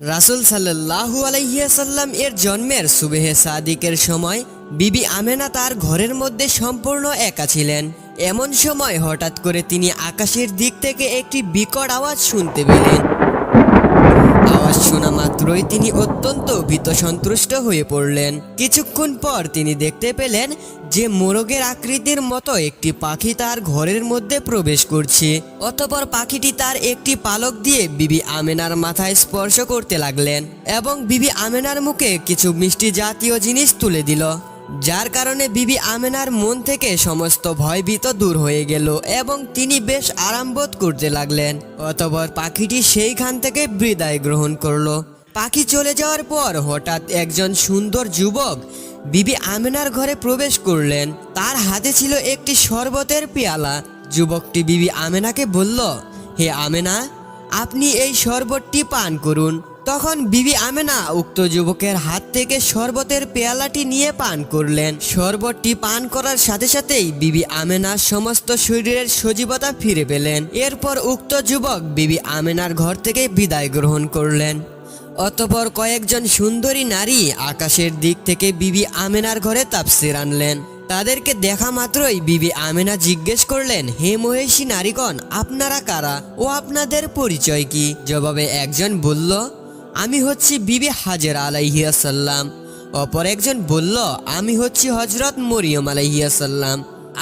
রাসুল সাল্লাহু আলাইসাল্লাম এর জন্মের সুবেহে সাদিকের সময় বিবি আমেনা তার ঘরের মধ্যে সম্পূর্ণ একা ছিলেন। এমন সময় হঠাৎ করে তিনি আকাশের দিক থেকে একটি বিকট আওয়াজ শুনতে পেলেন। আওয়াজ শোনা মাত্রই তিনি অত্যন্ত ভীত সন্তুষ্ট হয়ে পড়লেন। কিছুক্ষণ পর তিনি দেখতে পেলেন যে মোরগের আকৃতির মতো একটি পাখি তার ঘরের মধ্যে প্রবেশ করছে। অতপর পাখিটি তার একটি পালক দিয়ে বিবি আমেনার মাথায় স্পর্শ করতে লাগলেন এবং বিবি আমেনার মুখে কিছু মিষ্টি জাতীয় জিনিস তুলে দিল। যার কারণে বিবি আমেনার মন থেকে সমস্ত ভয়ভীত দূর হয়ে গেল এবং তিনি বেশ আরাম বোধ করতে লাগলেন। অতপর পাখিটি সেইখান থেকে বিদায় গ্রহণ করল। পাখি চলে যাওয়ার পর হঠাৎ একজন সুন্দর যুবক বিবি আমেনার ঘরে প্রবেশ করলেন। তার হাতে ছিল একটি শরবতের পেয়ালা। যুবকটি বিবি আমেনাকে বলল, হে আমেনা, আপনি এই শরবতটি পান করুন। তখন বিবি আমেনা উক্ত যুবকের হাত থেকে শরবতের পেয়ালাটি নিয়ে পান করলেন। শরবতটি পান করার সাথে সাথেই বিবি আমেনা সমস্ত শরীরের সজীবতা ফিরে পেলেন। এরপর উক্ত যুবক বিবি আমেনার ঘর থেকে বিদায় গ্রহণ করলেন। অতপর কয়েকজন সুন্দরী নারী আকাশের দিক থেকে বিবি আমেনার ঘরে তাপসির আনলেন। তাদেরকে দেখা মাত্রই বিবি আমেনা জিজ্ঞেস করলেন, হে মহেশী নারীগণ, আপনারা কারা? ও আপনাদের পরিচয় কি? জবাবে একজন বলল আমি হচ্ছি বিবি হাজের আলাইহিয়াসাল্লাম অপর একজন বলল, আমি হচ্ছি হজরত মরিয়ম আলাইহিয়াসাল্লাম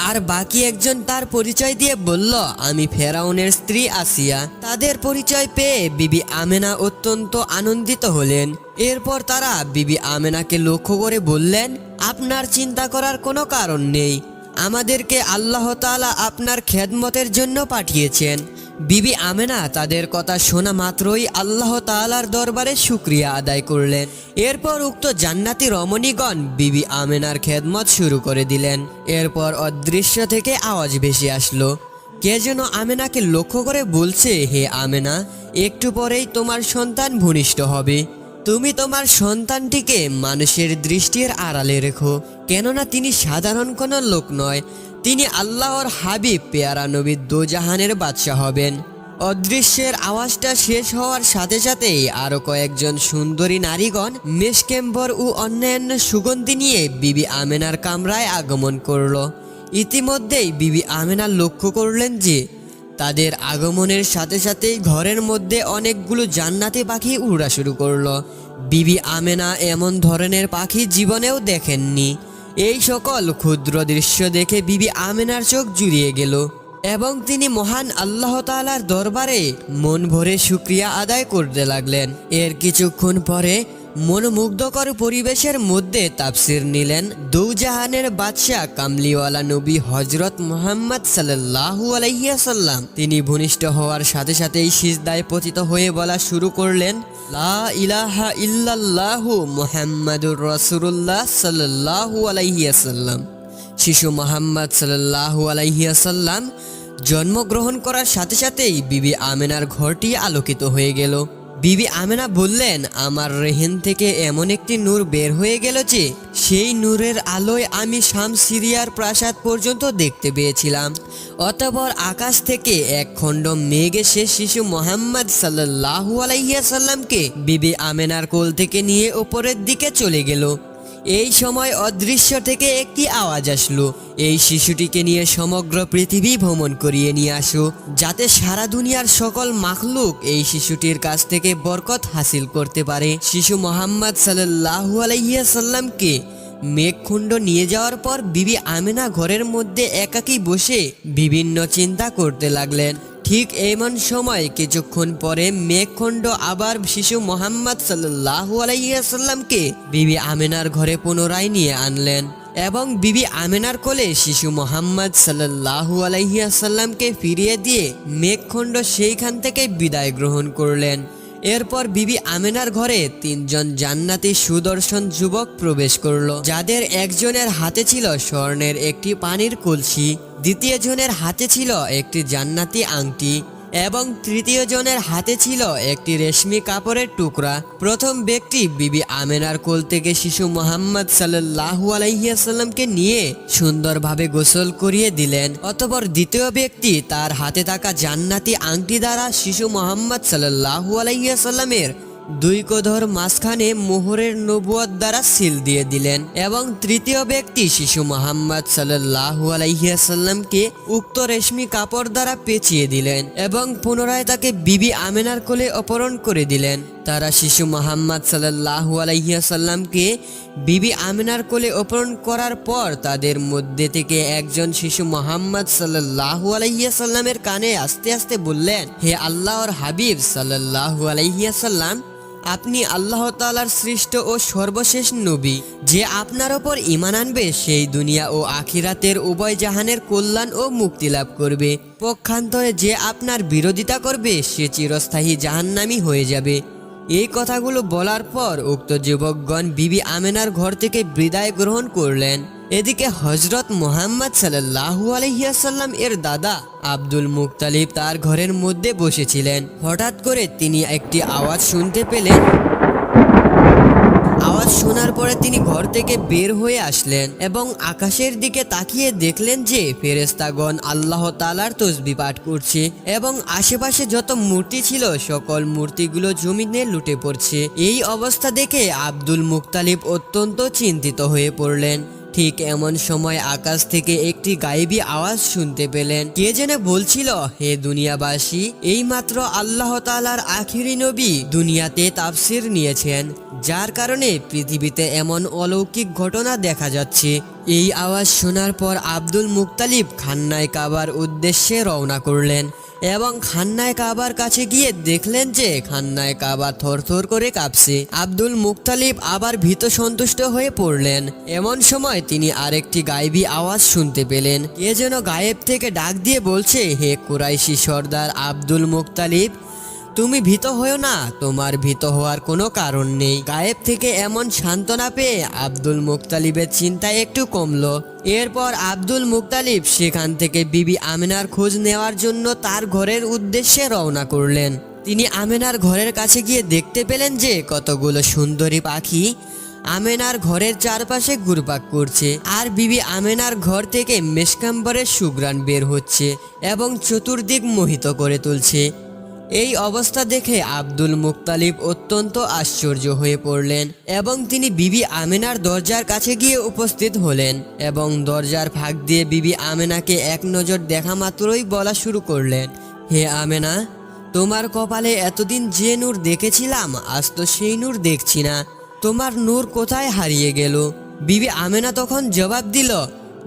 আর বাকি একজন তার পরিচয় দিয়ে বলল, আমি ফেরাউনের স্ত্রী আসিয়া তাদের পরিচয় পেয়ে বিবি আমেনা অত্যন্ত আনন্দিত হলেন। এরপর তারা বিবি আমেনাকে লক্ষ্য করে বললেন, আপনার চিন্তা করার কোনো কারণ নেই। আমাদেরকে আল্লাহ তাআলা আপনার খেদমতের জন্য পাঠিয়েছেন। বিবি আমেনা তাদের কথা শোনা মাত্রই আল্লাহ তাআলার দরবারে শুক্রিয়া আদায় করলেন। এরপর উক্ত জান্নাতি রমণীগণ বিবি আমেনার খেদমত শুরু করে দিলেন। এরপর অদৃশ্য থেকে আওয়াজ ভেসে আসলো। কে যেন আমেনাকে লক্ষ্য করে বলছে, হে আমেনা, একটু পরেই তোমার সন্তান ভূমিষ্ঠ হবে। তুমি তোমার সন্তানটিকে মানুষের দৃষ্টির আড়ালে রেখো, কেননা তিনি সাধারণ কোনো লোক নয়। তিনি আল্লাহর হাবিব, পেয়ারা নবী দোজাহানের বাদশাহ হবেন। অদৃশ্যের আওয়াজটা শেষ হওয়ার সাথে সাথেই আরও কয়েকজন সুন্দরী নারীগণ মেশকেম্বর ও অন্যান্য সুগন্ধি নিয়ে বিবি আমেনার কামরায় আগমন করল। ইতিমধ্যেই বিবি আমেনা লক্ষ্য করলেন যে, তাদের আগমনের সাথে সাথেই ঘরের মধ্যে অনেকগুলো জান্নাতি পাখি উড়া শুরু করল। বিবি আমেনা এমন ধরনের পাখি জীবনেও দেখেননি। এই সকল ক্ষুদ্র দৃশ্য দেখে বিবি আমেনার চোখ জুড়িয়ে গেল এবং তিনি মহান আল্লাহ তালার দরবারে মন ভরে শুক্রিয়া আদায় করতে লাগলেন। এর কিছুক্ষণ পরে মনোমুগ্ধকর পরিবেশের মধ্যে তাফসির নিলেন দৌজাহানের বাদশাহ কামলিওয়ালা নবী হজরত মোহাম্মদ সাল্লাল্লাহু আলাইসাল্লাম তিনি ভূমিষ্ঠ হওয়ার সাথে সাথেই সিজদায় পতিত হয়ে বলা শুরু করলেন ইলাহা ইল্লাল্লাহু মুহাম্মাদুর রাসূলুল্লাহ সাল্লাল্লাহু আলাইহিয়াসাল্লাম শিশু মোহাম্মদ সাল্লাল্লাহু আলাইহিয়াসাল্লাম জন্মগ্রহণ করার সাথে সাথেই বিবি আমেনার ঘরটি আলোকিত হয়ে গেল। বিবি আমেনা বললেন, আমার রেহেন থেকে এমন একটি নূর বের হয়ে গেল যে, সেই নূরের আলোয় আমি শাম সিরিয়ার প্রাসাদ পর্যন্ত দেখতে পেয়েছিলাম। অতপর আকাশ থেকে এক খণ্ড মেঘে এসে শিশু মোহাম্মদ সাল্লাহু আলাইসাল্লামকে বিবি আমেনার কোল থেকে নিয়ে ওপরের দিকে চলে গেল। এই সময় অদৃশ্য থেকে একটি আওয়াজ আসলো। এই শিশুটিকে নিয়ে সমগ্র পৃথিবী ভ্রমণ করিয়ে নিয়ে আসো, যাতে সারা দুনিয়ার সকল মাখলুক এই শিশুটির কাছ থেকে বরকত হাসিল করতে পারে। শিশু মোহাম্মদ সাল্লাহু আলাইসাল্লামকে মেঘখুণ্ড নিয়ে যাওয়ার পর বিবি আমেনা ঘরের মধ্যে একাকী বসে বিভিন্ন চিন্তা করতে লাগলেন। ঠিক এমন সময় কিছুক্ষণ পরে মেঘখণ্ড আবার শিশু মোহাম্মদ সাল্লাহু আলাইসাল্লামকে বিবি আমেনার ঘরে পুনরায় নিয়ে আনলেন এবং বিবি আমেনার কোলে শিশু মোহাম্মদ সাল্লাহু আলাইসাল্লামকে ফিরিয়ে দিয়ে মেঘখণ্ড সেইখান থেকে বিদায় গ্রহণ করলেন। এরপর বিবি আমেনার ঘরে তিনজন জান্নাতি সুদর্শন যুবক প্রবেশ করল, যাদের একজনের হাতে ছিল স্বর্ণের একটি পানির কলসি। দ্বিতীয় জনের হাতে ছিল একটি জান্নাতি আংটি এবং তৃতীয় জনের হাতে ছিল একটি রেশমি কাপড়ের টুকরা। প্রথম ব্যক্তি বিবি আমেনার কোল থেকে শিশু মোহাম্মদ সাল্লাহু আলাইসাল্লামকে নিয়ে সুন্দরভাবে গোসল করিয়ে দিলেন। অতপর দ্বিতীয় ব্যক্তি তার হাতে থাকা জান্নাতি আংটি দ্বারা শিশু মোহাম্মদ সাল্লাহু আলাইসাল্লামের দুই কোধর মাঝখানে মোহরের নবুয়ত দ্বারা সিল দিয়ে দিলেন এবং তৃতীয় ব্যক্তি শিশু মোহাম্মদ সাল্লাহু আলাইসাল্লামকে উক্ত রেশমি কাপড় দ্বারা পেঁচিয়ে দিলেন এবং পুনরায় তাকে বিবি আমেনার কোলে অপহরণ করে দিলেন। তারা শিশু মোহাম্মদ সাল্লাহু আলাইসাল্লামকে বিবি আমিনার কোলে অপহরণ করার পর তাদের মধ্যে থেকে একজন শিশু মোহাম্মদ সাল্লাহু আলাইসাল্লামের কানে আস্তে আস্তে বললেন, হে আল্লাহর হাবিব সাল্লাহু আলাইসাল্লাম আপনি আল্লাহ তালার সৃষ্ট ও সর্বশেষ নবী। যে আপনার ওপর ইমান আনবে, সেই দুনিয়া ও আখিরাতের উভয় জাহানের কল্যাণ ও মুক্তি লাভ করবে। পক্ষান্তরে যে আপনার বিরোধিতা করবে, সে চিরস্থায়ী জাহান্নামি হয়ে যাবে। এই কথাগুলো বলার পর উক্ত যুবকগণ বিবি আমেনার ঘর থেকে বিদায় গ্রহণ করলেন। এদিকে হজরত মোহাম্মদ সাল্লাহু আলহিয়াসাল্লাম এর দাদা আব্দুল মুক্তালিব তার ঘরের মধ্যে বসেছিলেন। হঠাৎ করে তিনি একটি আওয়াজ শুনতে পেলেন। আওয়াজ শোনার পরে তিনি ঘর থেকে বের হয়ে আসলেন এবং আকাশের দিকে তাকিয়ে দেখলেন যে ফেরেস্তাগণ আল্লাহ তালার তসবি পাঠ করছে এবং আশেপাশে যত মূর্তি ছিল সকল মূর্তিগুলো জমিনে লুটে পড়ছে। এই অবস্থা দেখে আব্দুল মুক্তালিব অত্যন্ত চিন্তিত হয়ে পড়লেন। ঠিক এমন সময় আকাশ থেকে একটি গায়েবী আওয়াজ শুনতে পেলেন। কে যেন বলছিল, হে দুনিয়াবাসী, এইমাত্র আল্লাহ তালার আখিরি নবী দুনিয়াতে তাফসির নিয়েছেন, যার কারণে পৃথিবীতে এমন অলৌকিক ঘটনা দেখা যাচ্ছে। এই আওয়াজ শোনার পর আব্দুল মুক্তালিব খান্নায় কাবার উদ্দেশ্যে রওনা করলেন। এবং খান্নায় কাবার কাছে গিয়ে দেখলেন যে খান্নায় কাবা থরথর করে কাঁপছে। আব্দুল মুক্তালিব আবার ভীত সন্তুষ্ট হয়ে পড়লেন। এমন সময় তিনি আরেকটি গায়েবী আওয়াজ শুনতে পেলেন। কে যেন গায়েব থেকে ডাক দিয়ে বলছে, হে কুরাইশি সর্দার আব্দুল মুক্তালিব তুমি ভীত হয়েও না, তোমার ভীত হওয়ার কোনো কারণ নেই। গায়েব থেকে এমন সান্ত্বনা পেয়ে আব্দুল মুক্তালিবের চিন্তা একটু কমলো। এরপর আব্দুল মুক্তালিব সেখান থেকে বিবি আমিনার খোঁজ নেওয়ার জন্য তার ঘরের উদ্দেশ্যে রওনা করলেন। তিনি আমেনার ঘরের কাছে গিয়ে দেখতে পেলেন যে কতগুলো সুন্দরী পাখি আমেনার ঘরের চারপাশে ঘুরপাক করছে আর বিবি আমেনার ঘর থেকে মেসকাম্বরের সুগ্রাণ বের হচ্ছে এবং চতুর্দিক মোহিত করে তুলছে। এই অবস্থা দেখে আব্দুল মুক্তালিব অত্যন্ত আশ্চর্য হয়ে পড়লেন এবং তিনি বিবি আমেনার দরজার কাছে গিয়ে উপস্থিত হলেন এবং দরজার ফাঁক দিয়ে বিবি আমেনাকে এক নজর দেখা মাত্রই বলা শুরু করলেন, হে আমেনা, তোমার কপালে এতদিন যে নূর দেখেছিলাম, আজ তো সেই নূর দেখছি না। তোমার নূর কোথায় হারিয়ে গেল? বিবি আমেনা তখন জবাব দিল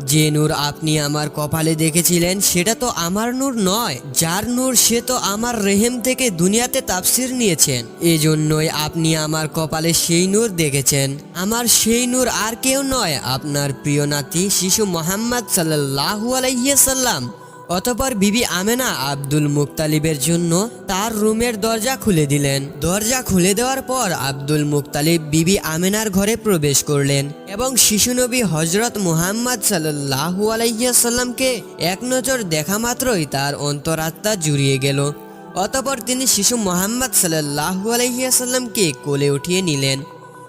যে নূর আপনি আমার কপালে দেখেছিলেন, সেটা তো আমার নূর নয়। যার নূর সে তো আমার রেহেম থেকে দুনিয়াতে তাফসির নিয়েছেন। এজন্যই আপনি আমার কপালে সেই নূর দেখেছেন। আমার সেই নূর আর কেউ নয়, আপনার প্রিয় নাতি শিশু মোহাম্মদ সাল্লাহু আলাইসাল্লাম অতপর বিবি আমেনা আব্দুল মুক্তালিবের জন্য তার রুমের দরজা খুলে দিলেন। দরজা খুলে দেওয়ার পর আব্দুল মুক্তালিব বিবি আমেনার ঘরে প্রবেশ করলেন এবং শিশুনবী হজরত মুহাম্মদ সাল্লাহু আলাইসাল্লামকে এক নজর দেখা মাত্রই তার অন্তরাত্মা জুড়িয়ে গেল। অতপর তিনি শিশু মোহাম্মদ সাল্লাহু আলাইসাল্লামকে কোলে উঠিয়ে নিলেন।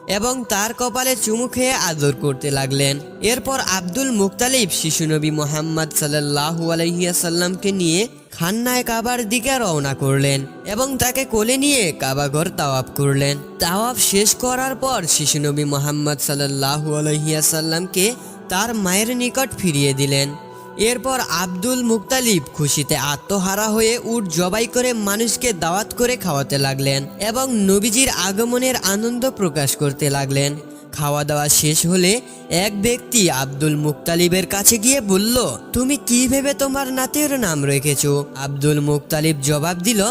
এবং তার কপালে চুমু খেয়ে আদর করতে লাগলেন। এরপর আব্দুল মুক্তালিব শিশুনবী মোহাম্মদ সাল্লাহু আলহিয়াসাল্লামকে নিয়ে খান্নায় কাবার দিকে রওনা করলেন এবং তাকে কোলে নিয়ে কাবাঘর তাওয়াব করলেন। তাওয়াব শেষ করার পর শিশুনবী মোহাম্মদ সাল্লাহু আলহিয়াসাল্লামকে তার মায়ের নিকট ফিরিয়ে দিলেন। এরপর আব্দুল মুক্তালিব খুশিতে আত্মহারা হয়ে উট জবাই করে মানুষকে দাওয়াত করে খাওয়াতে লাগলেন এবং নবীজির আগমনের আনন্দ প্রকাশ করতে লাগলেন। খাওয়া দাওয়া শেষ হলে এক ব্যক্তি আব্দুল মুক্তালিবের কাছে গিয়ে বলল, তুমি কি ভেবে তোমার নাতির নাম রেখেছো? আব্দুল মুক্তালিব জবাব দিল,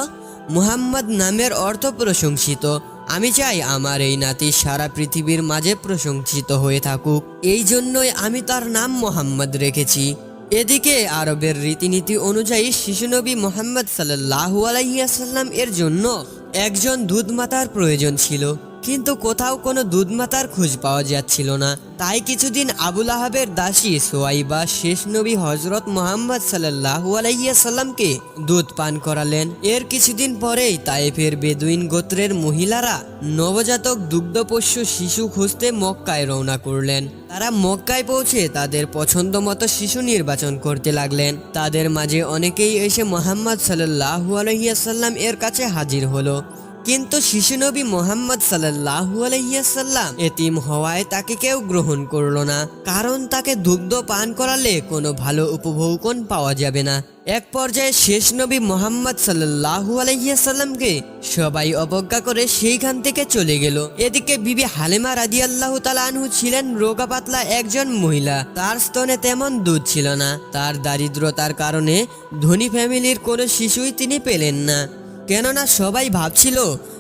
মুহাম্মদ নামের অর্থ প্রশংসিত। আমি চাই আমার এই নাতি সারা পৃথিবীর মাঝে প্রশংসিত হয়ে থাকুক। এই জন্যই আমি তার নাম মোহাম্মদ রেখেছি। এদিকে আরবের রীতিনীতি অনুযায়ী শিশুনবী মোহাম্মদ সাল্লাহ আলাইসাল্লাম এর জন্য একজন দুধমাতার প্রয়োজন ছিল। কিন্তু কোথাও কোনো দুধমাতার খোঁজ পাওয়া যাচ্ছিল না। তাই কিছুদিন আবুল আহাবের দাসী সোয়াইবা শেষ নবী হজরত মোহাম্মদ সাল্লাহু আলাইসাল্লামকে দুধ পান করালেন। এর কিছুদিন পরেই তাইফের বেদুইন গোত্রের মহিলারা নবজাতক দুগ্ধপোষ্য শিশু খুঁজতে মক্কায় রওনা করলেন। তারা মক্কায় পৌঁছে তাদের পছন্দ মতো শিশু নির্বাচন করতে লাগলেন। তাদের মাঝে অনেকেই এসে মোহাম্মদ সাল্লাহু আলহিয়াসাল্লাম এর কাছে হাজির হলো। কিন্তু শিশুনবী মোহাম্মদ সাল্লাহু আলহিয়াসাল্লাম এতিম হওয়ায় তাকে কেউ গ্রহণ করল না, কারণ তাকে দুগ্ধ পান করালে কোনো ভালো উপভোগন পাওয়া যাবে না। এক পর্যায়ে শেষ নবী মোহাম্মদ সাল্লাহু আলহিয়াসাল্লামকে সবাই অবজ্ঞা করে সেইখান থেকে চলে গেল। এদিকে বিবি হালেমা রাদি আল্লাহ আনহু ছিলেন রোগা পাতলা একজন মহিলা। তার স্তনে তেমন দুধ ছিল না। তার দারিদ্রতার কারণে ধনী ফ্যামিলির কোনো শিশুই তিনি পেলেন না। কেননা সবাই ভাবছিল,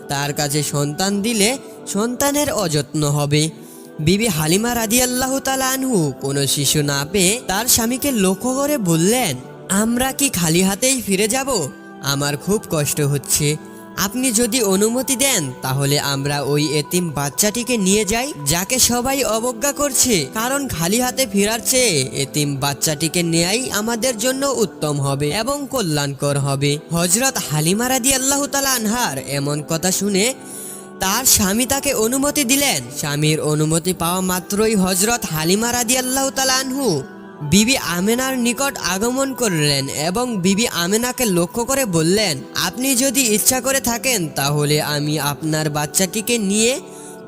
তার কাছে সন্তান দিলে সন্তানের অযত্ন হবে। বিবি হালিমা রাদি আল্লাহ আনহু কোনো শিশু না পেয়ে তার স্বামীকে লক্ষ্য করে বললেন, আমরা কি খালি হাতেই ফিরে যাব? আমার খুব কষ্ট হচ্ছে। আপনি যদি অনুমতি দেন, তাহলে আমরা ওই এতিম বাচ্চাটিকে নিয়ে যাই, যাকে সবাই অবজ্ঞা করছে। কারণ খালি হাতে ফেরার চেয়ে এতিম বাচ্চাটিকে নেয়াই আমাদের জন্য উত্তম হবে এবং কল্যাণকর হবে। হজরত হালিমা রাদি আল্লাহ আনহার এমন কথা শুনে তার স্বামী তাকে অনুমতি দিলেন। স্বামীর অনুমতি পাওয়া মাত্রই হজরত হালিমা রাদি আল্লাহ আনহু বিবি আমেনার নিকট আগমন করলেন এবং বিবি আমেনাকে লক্ষ্য করে বললেন, আপনি যদি ইচ্ছা করে থাকেন, তাহলে আমি আপনার বাচ্চাটিকে নিয়ে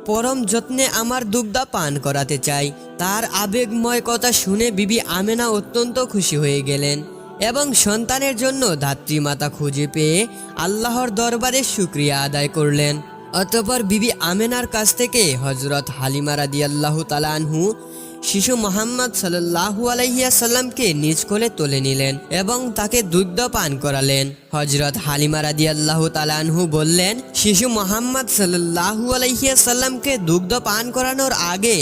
পরম যত্নে আমার দুগ্ধা পান করাতে চাই। তার আবেগময় কথা শুনে বিবি আমেনা অত্যন্ত খুশি হয়ে গেলেন এবং সন্তানের জন্য ধাত্রীমাতা খুঁজে পেয়ে আল্লাহর দরবারে শুক্রিয়া আদায় করলেন। অতপর বিবি আমেনার কাছ থেকে হজরত হালিমা রাদি আল্লাহ তালানহু শিশু মোহাম্মদ সাল্লাহু আলাইসাল্লামকে সাল্লামকে নিজ কোলে তুলে নিলেন এবং তাকে দুগ্ধ পান করালেন। হজরত হালিমা রাদি আল্লাহ তালানহু বললেন, শিশু মোহাম্মদ সাল্লাহু আলাইসাল্লামকে সাল্লামকে দুগ্ধ পান করানোর আগে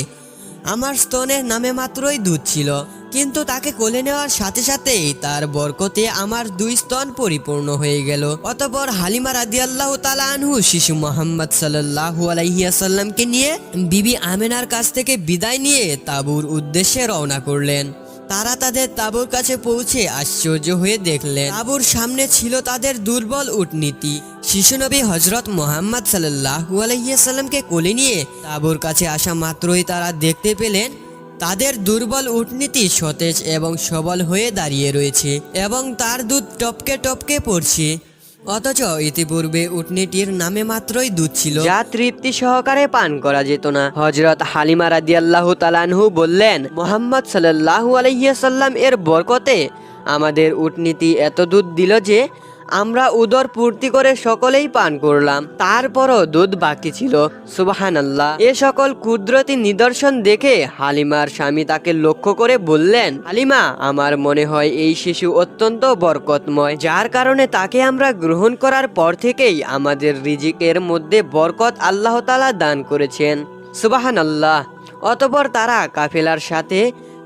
আমার স্তনের নামে মাত্রই দুধ ছিল। কিন্তু তাকে কোলে নেওয়ার সাথে সাথেই তার বরকতে আমার দুই স্তন পরিপূর্ণ হয়ে গেল। অতপর হালিমা রাদিয়াল্লাহ তালা আনহু শিশু মোহাম্মদ সাল্লাহু আলাইহিয়াসাল্লামকে নিয়ে বিবি আমেনার কাছ থেকে বিদায় নিয়ে তাবুর উদ্দেশ্যে রওনা করলেন। তারা তাদের তাবুর কাছে পৌঁছে আশ্চর্য হয়ে দেখলেন, তাবুর সামনে ছিল তাদের দুর্বল উটনীতি। শিশুনবী হজরত মোহাম্মদ সাল্লাহু আলাইসাল্লামকে কোলে নিয়ে তাবুর কাছে আসা মাত্রই তারা দেখতে পেলেন তাদের দুর্বল উটনীতি সতেজ এবং সবল হয়ে দাঁড়িয়ে রয়েছে এবং তার দুধ টপকে টপকে পড়ছে। অথচ ইতিপূর্বে উটনিটির নামে মাত্রই দুধ ছিল। যা তৃপ্তি সহকারে পান করা যেত না। হজরত হালিমা রাদিয়াল্লাহু তালানহু বললেন, মোহাম্মদ সাল্লাল্লাহু আলাইসাল্লাম এর বরকতে আমাদের উটনীতি এত দুধ দিল যে আমরা উদর পূর্তি করে সকলেই পান করলাম। তারপরও দুধ বাকি ছিল। সুবাহান আল্লাহ এ সকল কুদরতি নিদর্শন দেখে হালিমার স্বামী তাকে লক্ষ্য করে বললেন, হালিমা, আমার মনে হয় এই শিশু অত্যন্ত বরকতময়। যার কারণে তাকে আমরা গ্রহণ করার পর থেকেই আমাদের রিজিকের মধ্যে বরকত আল্লাহ তালা দান করেছেন। সুবাহান আল্লাহ অতপর তারা কাফেলার সাথে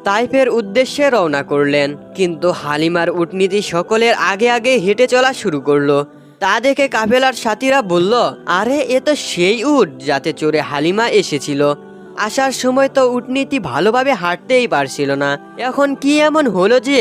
তাইফের উদ্দেশ্যে রওনা করলেন, কিন্তু হালিমার উটনীতি সকলের আগে আগে হেঁটে চলা শুরু করল। তা দেখে কাফেলার সাথীরা বলল, আরে, এ তো সেই উট যাতে চড়ে হালিমা এসেছিল। আসার সময় তো উটনীতি ভালোভাবে হাঁটতেই পারছিল না। এখন কি এমন হলো যে,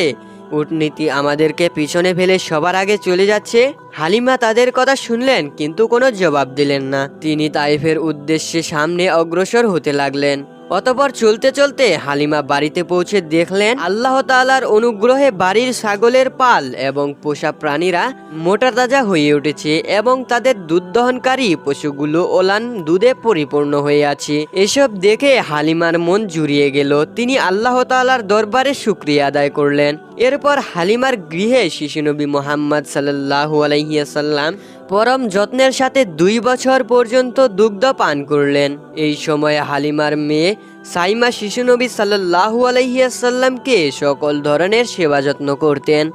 উটনীতি আমাদেরকে পিছনে ফেলে সবার আগে চলে যাচ্ছে? হালিমা তাদের কথা শুনলেন, কিন্তু কোনো জবাব দিলেন না। তিনি তাইফের উদ্দেশ্যে সামনে অগ্রসর হতে লাগলেন। অতপর চলতে চলতে হালিমা বাড়িতে পৌঁছে দেখলেন আল্লাহ তাআলার অনুগ্রহে বাড়ির ছাগলের পাল এবং পোষা প্রাণীরা মোটা তাজা হয়ে উঠেছে এবং তাদের দুধ দহনকারী পশুগুলো ওলান দুধে পরিপূর্ণ হয়ে আছে। এসব দেখে হালিমার মন জুড়িয়ে গেল। তিনি আল্লাহ তাআলার দরবারে শুক্রিয়া আদায় করলেন। এরপর হালিমার গৃহে শিশুনবী মোহাম্মদ সাল্লাল্লাহু আলাইহিয়াসাল্লাম পরম যত্নের সাথে দুই বছর পর্যন্ত দুগ্ধ পান করলেন। এই সময়ে হালিমার মেয়ে সাইমা শিশুনবী সাল্লাহু আলহিয়াসাল্লামকে সকল ধরনের সেবা যত্ন করতেন।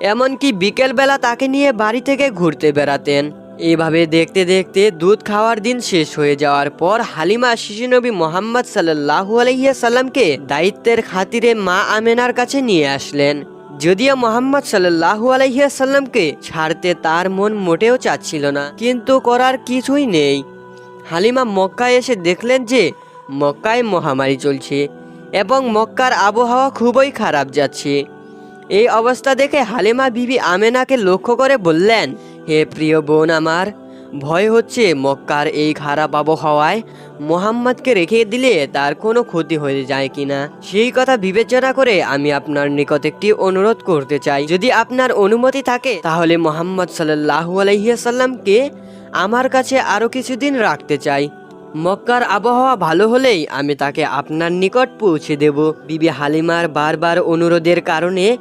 এমনকি বিকেলবেলা তাকে নিয়ে বাড়ি থেকে ঘুরতে বেড়াতেন। এইভাবে দেখতে দেখতে দুধ খাওয়ার দিন শেষ হয়ে যাওয়ার পর হালিমা শিশুনবী মোহাম্মদ সাল্লাহু আলহিয়াসাল্লামকে দায়িত্বের খাতিরে মা আমেনার কাছে নিয়ে আসলেন। যদিও মোহাম্মদ সাল্লাহু আলাইসাল্লামকে ছাড়তে তার মন মোটেও চাচ্ছিল না, কিন্তু করার কিছুই নেই। হালিমা মক্কায় এসে দেখলেন যে মক্কায় মহামারী চলছে এবং মক্কার আবহাওয়া খুবই খারাপ যাচ্ছে। এই অবস্থা দেখে হালিমা বিবি আমেনাকে লক্ষ্য করে বললেন, হে প্রিয় বোন আমার ভয় হচ্ছে মক্কার এই খারাপ আবহাওয়ায়। মোহাম্মদকে রেখে দিলে তার কোনো ক্ষতি হয়ে যায় কিনা? সেই কথা বিবেচনা করে আমি আপনার নিকট একটি অনুরোধ করতে চাই। যদি আপনার অনুমতি থাকে, তাহলে মোহাম্মদ সাল্লাহু আলহিয়াসাল্লামকে আমার কাছে আরও কিছুদিন রাখতে চাই। মক্কার আবহাওয়া ভালো হলেই আমি তাকে আপনার নিকট পৌঁছে দেব। বিবি হালিমার বারবার অনুরোধের কারণে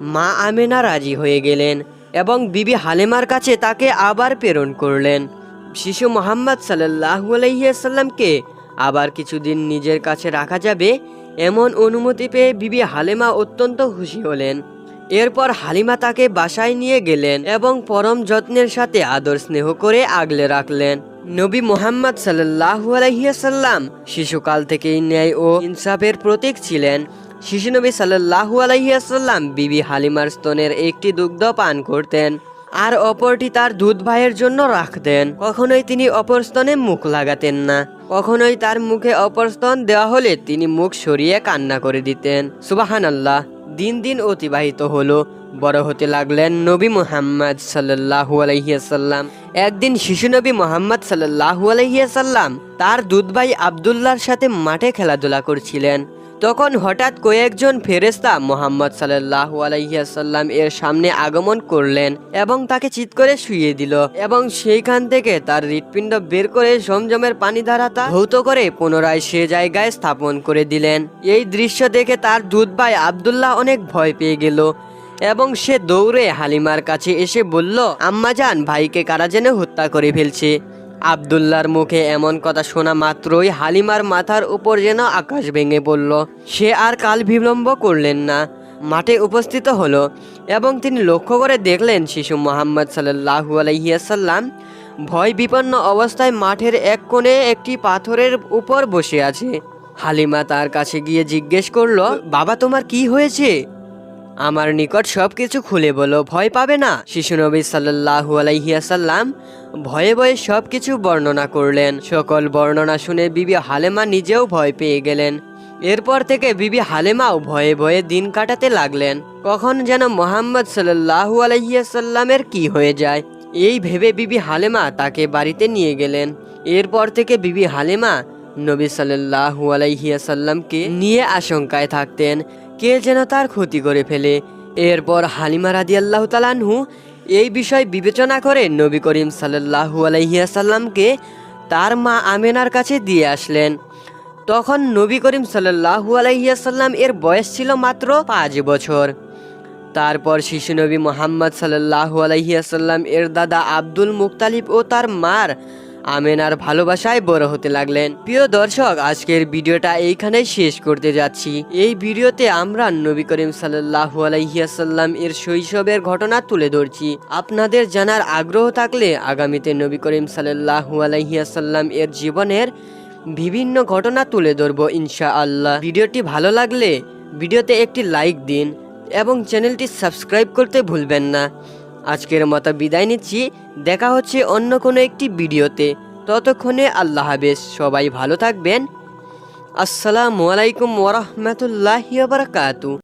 মা আমেনা রাজি হয়ে গেলেন। এবং বিবি হালেমার কাছে তাকে আবার প্রেরণ করলেন। শিশু মোহাম্মদ সাল্লাহু আলাইসাল্লামকে আবার কিছুদিন নিজের কাছে রাখা যাবে এমন অনুমতি পেয়ে বিবি হালেমা অত্যন্ত খুশি হলেন। এরপর হালিমা তাকে বাসায় নিয়ে গেলেন এবং পরম যত্নের সাথে আদর স্নেহ করে আগলে রাখলেন। নবী মোহাম্মদ সাল্লাহু আলাইসাল্লাম শিশুকাল থেকেই ন্যায় ও ইনসাফের প্রতীক ছিলেন। শিশু নবী সাল্লাহু আলাইসাল্লাম বিবি হালিমার স্তনের একটি দুগ্ধ পান করতেন আর অপরটি তার দুধ ভাইয়ের জন্য রাখতেন। কখনোই তিনি অপর স্তনে মুখ লাগাতেন না। কখনোই তার মুখে অপর স্তন দেওয়া হলে তিনি মুখ সরিয়ে কান্না করে দিতেন। সুবাহান আল্লাহ দিন দিন অতিবাহিত হলো। বড় হতে লাগলেন নবী মোহাম্মদ সাল্লাহু আলহিয়াসাল্লাম একদিন শিশু নবী মোহাম্মদ সাল্লাহু আলহিয়াসাল্লাম তার দুধ ভাই আবদুল্লাহর সাথে মাঠে খেলাধুলা করছিলেন। তখন হঠাৎ কয়েকজন ফেরেস্তা মোহাম্মদ সাল্লাহু আলাইসাল্লাম এর সামনে আগমন করলেন এবং তাকে চিৎ করে শুইয়ে দিল এবং সেইখান থেকে তার হৃৎপিণ্ড বের করে জমজমের পানি ধারা তা ধৌত করে পুনরায় সে জায়গায় স্থাপন করে দিলেন। এই দৃশ্য দেখে তার দুধ ভাই আবদুল্লাহ অনেক ভয় পেয়ে গেল এবং সে দৌড়ে হালিমার কাছে এসে বলল, আম্মাজান, ভাইকে কারা যেন হত্যা করে ফেলছে? আবদুল্লার মুখে এমন কথা শোনা মাত্রই হালিমার মাথার উপর যেন আকাশ ভেঙে পড়ল। সে আর কাল বিলম্ব করলেন না। মাঠে উপস্থিত হলো এবং তিনি লক্ষ্য করে দেখলেন শিশু মোহাম্মদ সাল্লাহু আলাইসাল্লাম ভয় বিপন্ন অবস্থায় মাঠের এক কোণে একটি পাথরের উপর বসে আছে। হালিমা তার কাছে গিয়ে জিজ্ঞেস করল, বাবা, তোমার কি হয়েছে? আমার নিকট সব কিছু খুলে বলো, ভয় পাবে না। শিশু নবী সাল্লাহু আলাইহিয়াসাল্লাম ভয়ে ভয়ে সব কিছু বর্ণনা করলেন। সকল বর্ণনা শুনে বিবি হালেমা নিজেও ভয় পেয়ে গেলেন। এরপর থেকে বিবি হালেমাও ভয়ে ভয়ে দিন কাটাতে লাগলেন। কখন যেন মোহাম্মদ সাল্লাহু আলাইহিয়াসাল্লামের কি হয়ে যায়, এই ভেবে বিবি হালেমা তাকে বাড়িতে নিয়ে গেলেন। এরপর থেকে বিবি হালেমা নবী সাল্লাহু আলাইহিয়াসাল্লামকে নিয়ে আশঙ্কায় থাকতেন। কে যেন তার ক্ষতি করে ফেলে। এরপর হালিমা রাদি আল্লাহ তালানহু এই বিষয় বিবেচনা করে নবী করিম সাল্লাহু আলাইহিয়াসাল্লামকে তার মা আমেনার কাছে দিয়ে আসলেন। তখন নবী করিম সাল্লাহু আলাইহিয়াসাল্লাম এর বয়স ছিল মাত্র পাঁচ বছর। তারপর শিশু নবী মোহাম্মদ সাল্লাহু আলাইহিয়াসাল্লাম এর দাদা আব্দুল মুক্তালিব ও তার মার আমেনার ভালোবাসায় বড় হতে লাগলেন। প্রিয় দর্শক, আজকের ভিডিওটা এইখানেই শেষ করতে যাচ্ছি। এই ভিডিওতে আমরা নবী করিম সাল্লাহু আলাইহিয়াসাল্লাম এর শৈশবের ঘটনা তুলে ধরছি। আপনাদের জানার আগ্রহ থাকলে আগামীতে নবী করিম সাল্লাহু আলাইহিয়াসাল্লাম এর জীবনের বিভিন্ন ঘটনা তুলে ধরবো ইনশা আল্লাহ ভিডিওটি ভালো লাগলে ভিডিওতে একটি লাইক দিন এবং চ্যানেলটি সাবস্ক্রাইব করতে ভুলবেন না। আজকের মতো বিদায় নিচ্ছি। দেখা হচ্ছে অন্য কোনো একটি ভিডিওতে। ততক্ষণে আল্লাহ হাফেজ। সবাই ভালো থাকবেন। আসসালামু আলাইকুম ওরহমতুল্লাহ বারাকাতু।